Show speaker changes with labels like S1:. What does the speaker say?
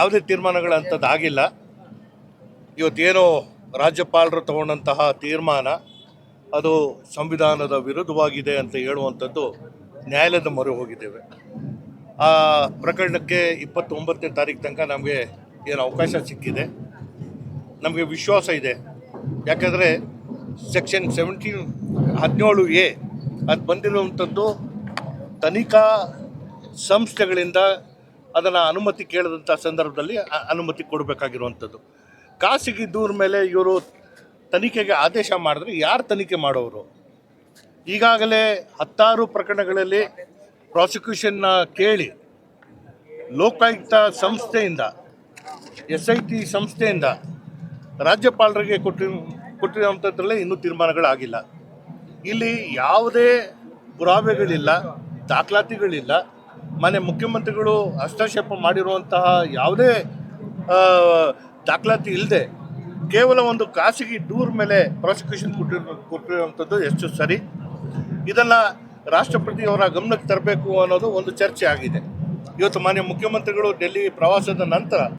S1: ಯಾವುದೇ ತೀರ್ಮಾನಗಳಂಥದ್ದು ಆಗಿಲ್ಲ ಇವತ್ತೇನೋ ರಾಜ್ಯಪಾಲರು ತಗೊಂಡಂತಹ ತೀರ್ಮಾನ, ಅದು ಸಂವಿಧಾನದ ವಿರುದ್ಧವಾಗಿದೆ ಅಂತ ಹೇಳುವಂಥದ್ದು ನ್ಯಾಯಾಲಯದ ಮೊರೆ ಹೋಗಿದ್ದೇವೆ. ಆ ಪ್ರಕರಣಕ್ಕೆ ಇಪ್ಪತ್ತೊಂಬತ್ತನೇ ತಾರೀಕು ತನಕ ನಮಗೆ ಏನು ಅವಕಾಶ ಸಿಕ್ಕಿದೆ. ನಮಗೆ ವಿಶ್ವಾಸ ಇದೆ. ಯಾಕಂದರೆ ಸೆಕ್ಷನ್ ಸೆವೆಂಟೀನ್ ಹದಿನೇಳು ಎ, ಅದು ಬಂದಿರುವಂಥದ್ದು ತನಿಖಾ ಸಂಸ್ಥೆಗಳಿಂದ ಅದನ್ನು ಅನುಮತಿ ಕೇಳಿದಂಥ ಸಂದರ್ಭದಲ್ಲಿ ಅನುಮತಿ ಕೊಡಬೇಕಾಗಿರುವಂಥದ್ದು ಖಾಸಗಿ ದೂರ ಮೇಲೆ ಇವರು ತನಿಖೆಗೆ ಆದೇಶ ಮಾಡಿದ್ರೆ ಯಾರು ತನಿಖೆ ಮಾಡೋರು? ಈಗಾಗಲೇ ಹತ್ತಾರು ಪ್ರಕರಣಗಳಲ್ಲಿ ಪ್ರಾಸಿಕ್ಯೂಷನ್ನ ಕೇಳಿ ಲೋಕಾಯುಕ್ತ ಸಂಸ್ಥೆಯಿಂದ ಎಸ್ ಐ ಟಿ ಸಂಸ್ಥೆಯಿಂದ ರಾಜ್ಯಪಾಲರಿಗೆ ಕೊಟ್ಟಿ ಕೊಟ್ಟಿರುವಂಥದ್ರಲ್ಲೇ ಇನ್ನೂ ತೀರ್ಮಾನಗಳಾಗಿಲ್ಲ. ಇಲ್ಲಿ ಯಾವುದೇ ಪುರಾವೆಗಳಿಲ್ಲ, ದಾಖಲಾತಿಗಳಿಲ್ಲ. ಮನೆ ಮುಖ್ಯಮಂತ್ರಿಗಳು ಹಸ್ತಕ್ಷೇಪ ಮಾಡಿರುವಂತಹ ಯಾವುದೇ ದಾಖಲಾತಿ ಇಲ್ಲದೆ ಕೇವಲ ಒಂದು ಖಾಸಗಿ ದೂರ ಮೇಲೆ ಪ್ರಾಸಿಕ್ಯೂಷನ್ ಕೊಟ್ಟಿರೋ ಕೊಟ್ಟಿರುವಂಥದ್ದು ಎಷ್ಟು ಸರಿ. ಇದನ್ನು ರಾಷ್ಟ್ರಪತಿಯವರ ಗಮನಕ್ಕೆ ತರಬೇಕು ಅನ್ನೋದು ಒಂದು ಚರ್ಚೆ ಆಗಿದೆ. ಇವತ್ತು ಮಾನ್ಯ ಮುಖ್ಯಮಂತ್ರಿಗಳು ಡೆಲ್ಲಿ ಪ್ರವಾಸದ ನಂತರ